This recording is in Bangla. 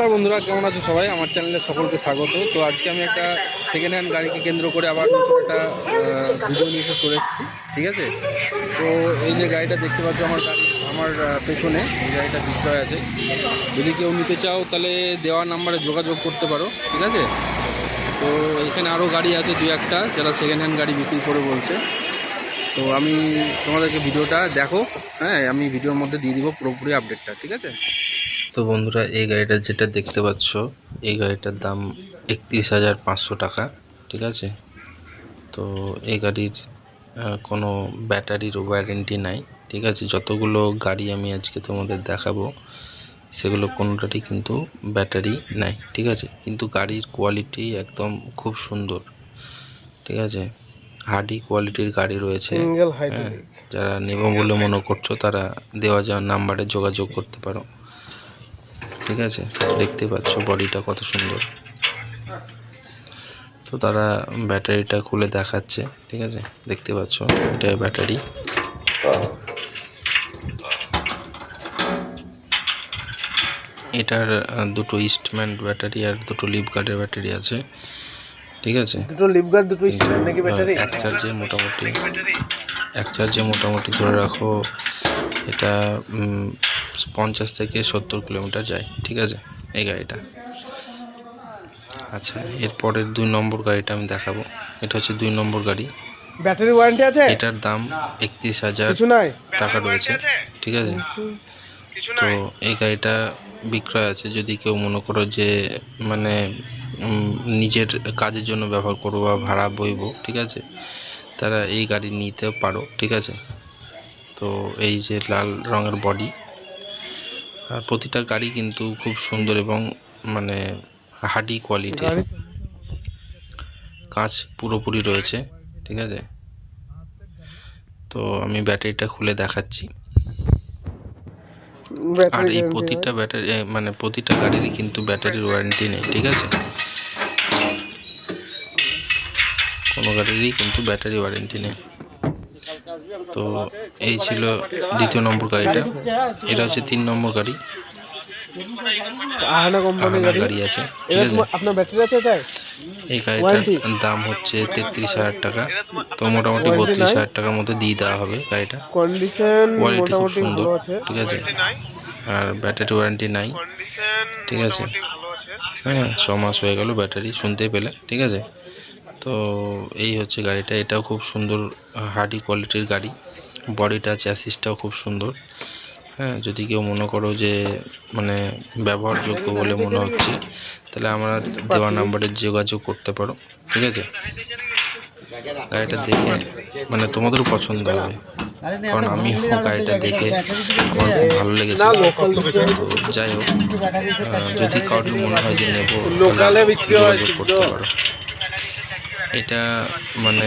নমস্কার বন্ধুরা, কেমন আছো সবাই? আমার চ্যানেলে সকলকে স্বাগত। তো আজকে আমি একটা সেকেন্ড হ্যান্ড গাড়িকে কেন্দ্র করে আবার নতুন একটা ভিডিও নিয়ে চলে এসেছি, ঠিক আছে? তো এই যে গাড়িটা দেখতে পাচ্ছ আমার আমার পেছনে, এই গাড়িটা বিক্রয় আছে। যদি কেউ নিতে চাও, তাহলে দেওয়া নাম্বারে যোগাযোগ করতে পারো, ঠিক আছে? তো এখানে আরও গাড়ি আছে দু একটা, যারা সেকেন্ড হ্যান্ড গাড়ি বিক্রি করে বলছে। তো আমি তোমাদেরকে ভিডিওটা দেখো হ্যাঁ আমি ভিডিওর মধ্যে দিয়ে দিব পুরোপুরি আপডেটটা ঠিক আছে? তো বন্ধুরা এই গাড়িটা যেটা দেখতে পাচ্ছ এই গাড়িটার দাম একত্রিশ হাজার পাঁচশো টাকা ঠিক আছে? তো এই গাড়ির কোনো ব্যাটারির ওয়ারেন্টি নাই ঠিক আছে? যতগুলো গাড়ি আমি আজকে তোমাদের দেখাবো সেগুলো কোনোটারই কিন্তু ব্যাটারি নাই ঠিক আছে? কিন্তু গাড়ির কোয়ালিটি একদম খুব সুন্দর ঠিক আছে? হার্ডি কোয়ালিটির গাড়ি রয়েছে হ্যাঁ? যারা নেব বলে মনে করছ তারা দেওয়া যাওয়ার নাম্বারে যোগাযোগ করতে পারো। ঠিক আছে? দেখতে পাচ্ছ বডিটা কত সুন্দর। তো তারা ব্যাটারিটা খুলে দেখাচ্ছে ঠিক আছে? দেখতে পাচ্ছ এটা ব্যাটারি। এটার দুটো ইস্টম্যান ব্যাটারি আর দুটো লিপ গার্ডের ব্যাটারি আছে ঠিক আছে? দুটো লিপগার্ড দুটো স্ট্যান্ড নাকি ব্যাটারি? এক চার্জে মোটামুটি এক চার্জে মোটামুটি ধরে রাখো এটা পঞ্চাশ থেকে সত্তর কিলোমিটার যায় ঠিক আছে? এই গাড়িটা। আচ্ছা এরপরের দুই নম্বর গাড়িটা আমি দেখাবো। এটা হচ্ছে দুই নম্বর গাড়ি। ব্যাটারি ওয়ারেন্টি আছে? এটার দাম একত্রিশ হাজার টাকা রয়েছে ঠিক আছে? তো এই গাড়িটা বিক্রয় আছে যদি কেউ মনে করো যে মানে নিজের কাজের জন্য ব্যবহার করব বা ভাড়া বইবো ঠিক আছে? তারা এই গাড়ি নিতে পারো ঠিক আছে? তো এই যে লাল রঙের বডি আর প্রতিটা গাড়ি কিন্তু খুব সুন্দর এবং মানে হার্ডি কোয়ালিটির গাড়ি কাঁচ পুরোপুরি রয়েছে ঠিক আছে? তো আমি ব্যাটারিটা খুলে দেখাচ্ছি। আর এই প্রতিটা ব্যাটারি মানে প্রতিটা গাড়িরই কিন্তু ব্যাটারির ওয়ারেন্টি নেই ঠিক আছে? কোনো গাড়িরই কিন্তু ব্যাটারি ওয়ারেন্টি নেই। তো এই ছিল দ্বিতীয় নম্বর গাড়িটা। এটা হচ্ছে তিন নম্বর গাড়ি। আহানা গাড়ি। গাড়ি আছে ঠিক আছে? আপনার ব্যাটারি আছে এটাই এই গাড়িটার দাম হচ্ছে তেত্রিশ হাজার টাকা। তো মোটামুটি বত্রিশ হাজার টাকার মধ্যে দিয়ে দেওয়া হবে গাড়িটা। কন্ডিশন কোয়ালিটি খুব সুন্দর ঠিক আছে? আর ব্যাটারি ওয়ারেন্টি নাই ঠিক আছে। হ্যাঁ ছ মাস হয়ে গেল ব্যাটারি শুনতে পেলে ঠিক আছে? তো এই হচ্ছে গাড়িটা। এটাও খুব সুন্দর হার্ডি কোয়ালিটির গাড়ি। বডিটা চ্যাসিসটাও খুব সুন্দর। হ্যাঁ যদি কেউ মনে করো যে মানে ব্যবহারযোগ্য বলে মনে হচ্ছে তাহলে আমরা দেওয়া নাম্বারে যোগাযোগ করতে পারো ঠিক আছে? গাড়িটা দেখে মানে তোমাদেরও পছন্দ হবে। কারণ আমি গাড়িটা দেখে আমার খুব ভালো লেগেছে। যাই হোক যদি কারোর মনে হয় যে নেব হয় যোগাযোগ করতে পারো। এটা মানে